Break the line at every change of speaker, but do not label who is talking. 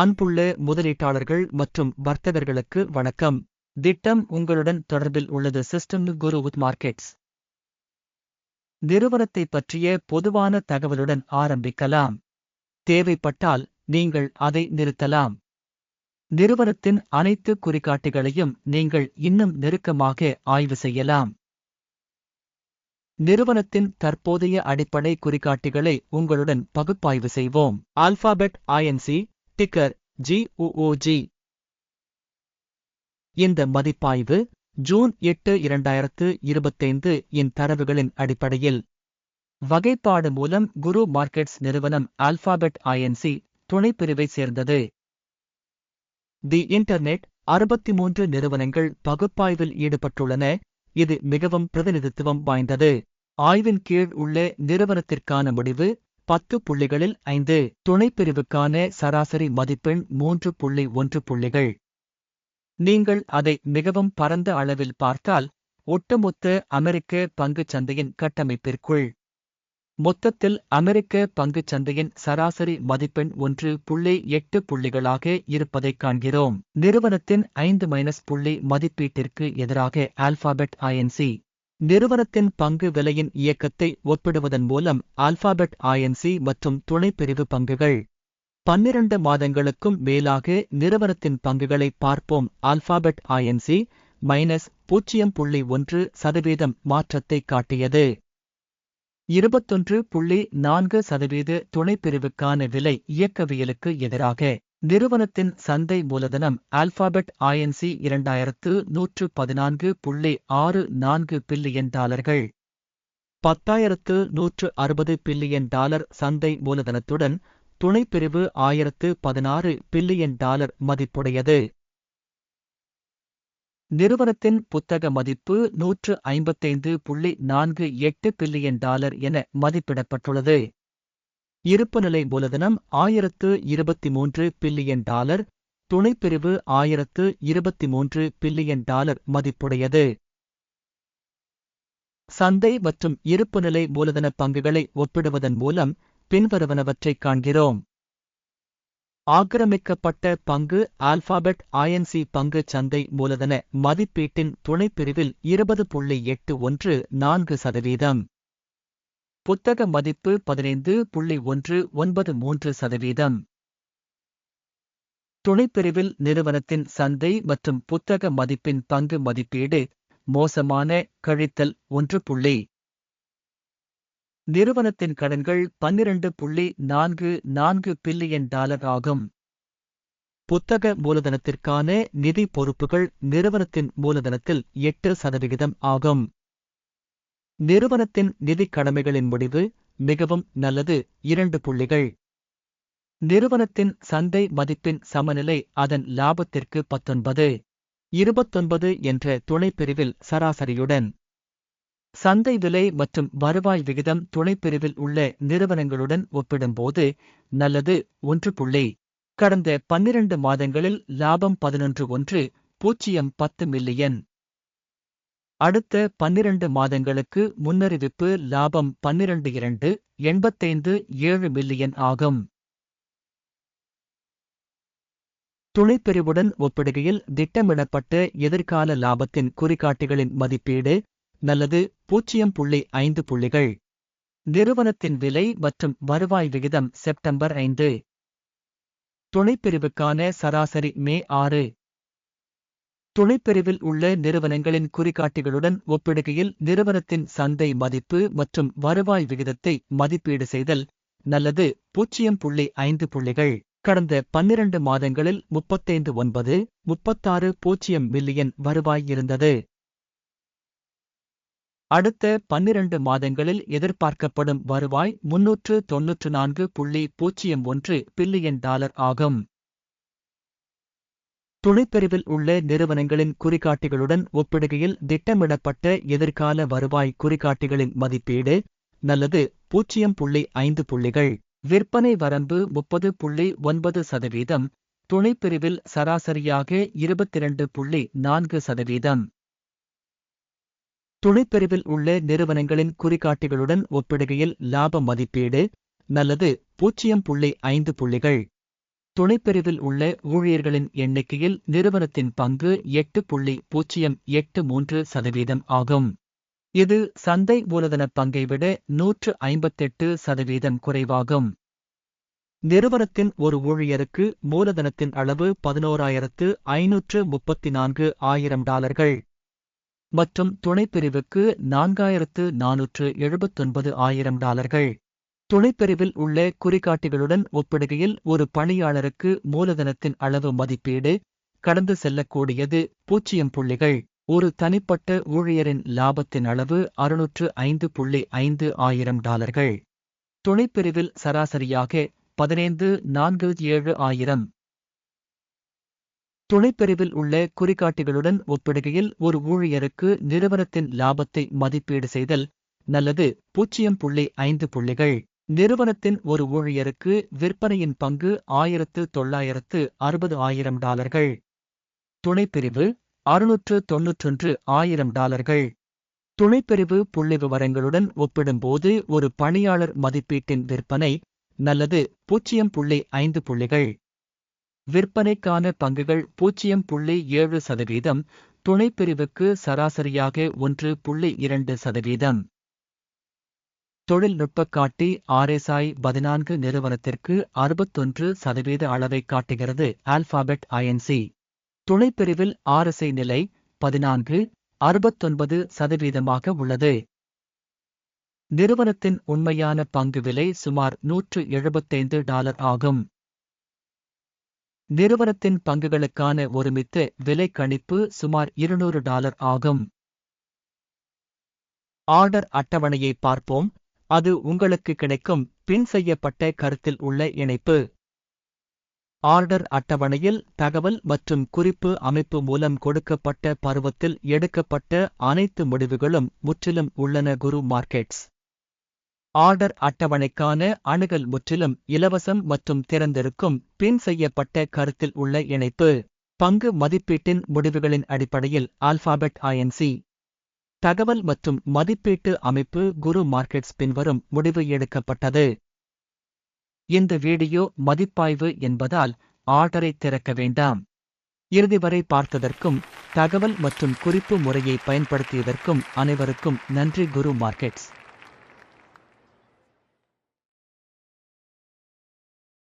அன்புள்ள முதலீட்டாளர்கள் மற்றும் வர்த்தகர்களுக்கு வணக்கம். திட்டம் உங்களுடன் தொடர்பில் உள்ளது. சிஸ்டம் குரு வித் மார்க்கெட்ஸ் நிறுவனத்தை பற்றிய பொதுவான தகவலுடன் ஆரம்பிக்கலாம். தேவைப்பட்டால் நீங்கள் அதை நிறுத்தலாம். நிறுவனத்தின் அனைத்து குறிகாட்டிகளையும் நீங்கள் இன்னும் நெருக்கமாக ஆய்வு செய்யலாம். நிறுவனத்தின் தற்போதைய அடிப்படை குறிகாட்டிகளை உங்களுடன் பகுப்பாய்வு செய்வோம். ஆல்பாபெட் ஐஎன்சி டிக்கர் ஜிஓஓஜி இந்த மதிப்பாய்வு ஜூன் எட்டு இரண்டாயிரத்து இருபத்தைந்து இன் தரவுகளின் அடிப்படையில். வகைப்பாடு மூலம் குரு மார்க்கெட்ஸ் நிறுவனம் ஆல்பாபெட் ஐஎன்சி துணைப்பிரிவை சேர்ந்தது. தி இன்டர்நெட் அறுபத்தி மூன்று நிறுவனங்கள் பகுப்பாய்வில் ஈடுபட்டுள்ளன. இது மிகவும் பிரதிநிதித்துவம் வாய்ந்தது. ஆய்வின் கீழ் உள்ள நிறுவனத்திற்கான முடிவு பத்து புள்ளிகளில் ஐந்து. துணைப்பிரிவுக்கான சராசரி மதிப்பெண் மூன்று புள்ளி ஒன்று புள்ளிகள். நீங்கள் அதை மிகவும் பரந்த அளவில் பார்த்தால் ஒட்டுமொத்த அமெரிக்க பங்குச் சந்தையின் கட்டமைப்பிற்குள். மொத்தத்தில் அமெரிக்க பங்குச் சந்தையின் சராசரி மதிப்பெண் ஒன்று புள்ளி எட்டு புள்ளிகளாக இருப்பதைக் காண்கிறோம். நிறுவனத்தின் ஐந்து மைனஸ் புள்ளி மதிப்பீட்டிற்கு எதிராக ஆல்பாபெட் ஐஎன்சி நிறுவனத்தின் பங்கு விலையின் இயக்கத்தை ஒப்பிடுவதன் மூலம் ஆல்பாபெட் ஐஎன்சி மற்றும் துணைப்பிரிவு பங்குகள். பன்னிரண்டு மாதங்களுக்கும் மேலாக நிறுவனத்தின் பங்குகளை பார்ப்போம். ஆல்பாபெட் ஐஎன்சி மைனஸ் பூஜ்ஜியம் புள்ளி ஒன்று சதவீதம் மாற்றத்தை காட்டியது. இருபத்தொன்று புள்ளி நான்கு சதவீத துணைப்பிரிவுக்கான விலை இயக்கவியலுக்கு எதிராக நிறுவனத்தின் சந்தை மூலதனம் ஆல்பாபெட் ஐஎன்சி இரண்டாயிரத்து நூற்று பதினான்கு புள்ளி ஆறு நான்கு பில்லியன் டாலர்கள். பத்தாயிரத்து நூற்று அறுபது பில்லியன் டாலர் சந்தை மூலதனத்துடன் துணைப்பிரிவு ஆயிரத்து பதினாறு பில்லியன் டாலர் மதிப்புடையது. நிறுவனத்தின் புத்தக மதிப்பு நூற்று ஐம்பத்தைந்து புள்ளி நான்கு எட்டு பில்லியன் டாலர் என மதிப்பிடப்பட்டுள்ளது. இருப்புநிலை மூலதனம் ஆயிரத்து இருபத்தி மூன்று பில்லியன் டாலர் துணைப்பிரிவு ஆயிரத்து இருபத்தி மூன்று பில்லியன் டாலர் மதிப்புடையது. சந்தை மற்றும் இருப்புநிலை மூலதன பங்குகளை ஒப்பிடுவதன் மூலம் பின்வருவனவற்றைக் காண்கிறோம். ஆக்கிரமிக்கப்பட்ட பங்கு ஆல்பாபெட் ஐஎன்சி பங்கு சந்தை மூலதன மதிப்பீட்டின் துணைப்பிரிவில் இருபது புள்ளி எட்டு ஒன்று நான்கு சதவீதம். புத்தக மதிப்பு பதினைந்து புள்ளி ஒன்று ஒன்பது மூன்று சதவீதம். துணைப்பிரிவில் நிறுவனத்தின் சந்தை மற்றும் புத்தக மதிப்பின் பங்கு மதிப்பீடு மோசமான கழித்தல் ஒன்று புள்ளி. நிறுவனத்தின் கடன்கள் பன்னிரண்டு புள்ளி நான்கு நான்கு பில்லியன் டாலர் ஆகும். புத்தக மூலதனத்திற்கான நிதி பொறுப்புகள் நிறுவனத்தின் மூலதனத்தில் எட்டு சதவிகிதம் ஆகும். நிறுவனத்தின் நிதிக் கடமைகளின் முடிவு மிகவும் நல்லது. இரண்டு புள்ளிகள். நிறுவனத்தின் சந்தை மதிப்பின் சமநிலை அதன் லாபத்திற்கு பத்தொன்பது. இருபத்தொன்பது என்ற துணைப்பிரிவில் சராசரியுடன். சந்தை விலை மற்றும் வருவாய் விகிதம் துணைப்பிரிவில் உள்ள நிறுவனங்களுடன் ஒப்பிடும்போது நல்லது. ஒன்று புள்ளி. கடந்த பன்னிரண்டு மாதங்களில் லாபம் பதினொன்று ஒன்று பூஜ்ஜியம் பத்து மில்லியன். அடுத்த பன்னிரண்டு மாதங்களுக்கு முன்னறிவிப்பு லாபம் பன்னிரண்டு இரண்டு எண்பத்தைந்து ஏழு மில்லியன் ஆகும். துணைப்பிரிவுடன் ஒப்பிடுகையில் திட்டமிடப்பட்ட எதிர்கால லாபத்தின் குறிகாட்டிகளின் மதிப்பீடு நல்லது பூஜ்ஜியம் புள்ளி ஐந்து புள்ளிகள். நிறுவனத்தின் விலை மற்றும் வருவாய் விகிதம் செப்டம்பர் ஐந்து. துணைப்பிரிவுக்கான சராசரி மே ஆறு. துணைப்பிரிவில் உள்ள நிறுவனங்களின் குறிகாட்டிகளுடன் ஒப்பிடுகையில் நிறுவனத்தின் சந்தை மதிப்பு மற்றும் வருவாய் விகிதத்தை மதிப்பீடு செய்தல் நல்லது. பூஜ்ஜியம் புள்ளி ஐந்து புள்ளிகள். கடந்த பன்னிரண்டு மாதங்களில் முப்பத்தைந்து ஒன்பது முப்பத்தாறு பூஜ்ஜியம் மில்லியன் வருவாய் இருந்தது. அடுத்த பன்னிரண்டு மாதங்களில் எதிர்பார்க்கப்படும் வருவாய் முன்னூற்று தொன்னூற்று நான்கு புள்ளி பூஜ்ஜியம் ஒன்று பில்லியன் டாலர் ஆகும். துணைப்பிரிவில் உள்ள நிறுவனங்களின் குறிகாட்டிகளுடன் ஒப்பிடுகையில் திட்டமிடப்பட்ட எதிர்கால வருவாய் குறிகாட்டிகளின் மதிப்பீடு நல்லது பூஜ்ஜியம் புள்ளி ஐந்து புள்ளிகள். விற்பனை வரம்பு முப்பது புள்ளி ஒன்பது சதவீதம். துணைப்பிரிவில் சராசரியாக இருபத்திரண்டு புள்ளி நான்கு சதவீதம். துணைப்பிரிவில் உள்ள நிறுவனங்களின் குறிகாட்டிகளுடன் ஒப்பிடுகையில் லாப மதிப்பீடு நல்லது பூஜ்ஜியம் புள்ளி ஐந்து புள்ளிகள். துணைப்பிரிவில் உள்ள ஊழியர்களின் எண்ணிக்கையில் நிறுவனத்தின் பங்கு எட்டு புள்ளி பூஜ்ஜியம் எட்டு மூன்று சதவீதம் ஆகும். இது சந்தை மூலதன பங்கை விட நூற்று ஐம்பத்தெட்டு சதவீதம் குறைவாகும். நிறுவனத்தின் ஒரு ஊழியருக்கு மூலதனத்தின் அளவு பதினோராயிரத்து ஐநூற்று முப்பத்தி நான்கு ஆயிரம் டாலர்கள். மற்றும் துணைப்பிரிவுக்கு நான்காயிரத்து நானூற்று எழுபத்தொன்பது ஆயிரம் டாலர்கள். துணைப்பிரிவில் உள்ள குறிகாட்டிகளுடன் ஒப்பிடுகையில் ஒரு பணியாளருக்கு மூலதனத்தின் அளவு மதிப்பீடு கடந்து செல்லக்கூடியது பூஜ்ஜியம் புள்ளிகள். ஒரு தனிப்பட்ட ஊழியரின் லாபத்தின் அளவு அறுநூற்று ஐந்து புள்ளி ஐந்து ஆயிரம் டாலர்கள். துணைப்பிரிவில் சராசரியாக பதினைந்து நான்கு ஏழு ஆயிரம். துணைப்பிரிவில் உள்ள குறிகாட்டிகளுடன் ஒப்பிடுகையில் ஒரு ஊழியருக்கு நிறுவனத்தின் லாபத்தை மதிப்பீடு செய்தல் நல்லது பூஜ்ஜியம் புள்ளி ஐந்து புள்ளிகள். நிறுவனத்தின் ஒரு ஊழியருக்கு விற்பனையின் பங்கு ஆயிரத்து தொள்ளாயிரத்து அறுபது ஆயிரம் டாலர்கள். துணைப்பிரிவு அறுநூற்று தொன்னூற்றொன்று ஆயிரம் டாலர்கள். துணைப்பிரிவு புள்ளி விவரங்களுடன் ஒப்பிடும்போது ஒரு பணியாளர் மதிப்பீட்டின் விற்பனை நல்லது பூஜ்ஜியம் புள்ளி ஐந்து புள்ளிகள். விற்பனைக்கான பங்குகள் பூஜ்ஜியம் புள்ளி ஏழு சதவீதம். துணைப்பிரிவுக்கு சராசரியாக ஒன்று புள்ளி இரண்டு சதவீதம். தொழில்நுட்ப காட்டி ஆர்எஸ்ஐ பதினான்கு நிறுவனத்திற்கு அறுபத்தொன்று சதவீத அளவை காட்டுகிறது ஆல்பாபெட் ஐஎன்சி துணைப்பிரிவில் ஆர்எஸ்ஐ நிலை பதினான்கு அறுபத்தொன்பது சதவீதமாக உள்ளது. நிறுவனத்தின் உண்மையான பங்கு விலை சுமார் நூற்று எழுபத்தைந்து டாலர் ஆகும். நிறுவனத்தின் பங்குகளுக்கான ஒருமித்த விலை கணிப்பு சுமார் இருநூறு டாலர் ஆகும். ஆர்டர் அட்டவணையை பார்ப்போம். அது உங்களுக்கு கிடைக்கும் பின் செய்யப்பட்ட கருத்தில் உள்ள இணைப்பு. ஆர்டர் அட்டவணையில் தகவல் மற்றும் குறிப்பு அமைப்பு மூலம் கொடுக்கப்பட்ட பருவத்தில் எடுக்கப்பட்ட அனைத்து முடிவுகளும் முற்றிலும் உள்ளன குரு மார்க்கெட்ஸ். ஆர்டர் அட்டவணைக்கான அணுகல் முற்றிலும் இலவசம் மற்றும் திறந்திருக்கும் பின் செய்யப்பட்ட கருத்தில் உள்ள இணைப்பு. பங்கு மதிப்பீட்டின் முடிவுகளின் அடிப்படையில் ஆல்பாபெட் ஐஎன்சி தகவல் மற்றும் மதிப்பீட்டு அமைப்பு குரு மார்க்கெட்ஸ் பின்வரும் முடிவு எடுக்கப்பட்டது. இந்த வீடியோ மதிப்பாய்வு என்பதால் ஆர்டரை திறக்க வேண்டாம். இறுதி வரை பார்த்ததற்கும் தகவல் மற்றும் குறிப்பு முறையை பயன்படுத்தியதற்கும் அனைவருக்கும் நன்றி குரு மார்க்கெட்ஸ்.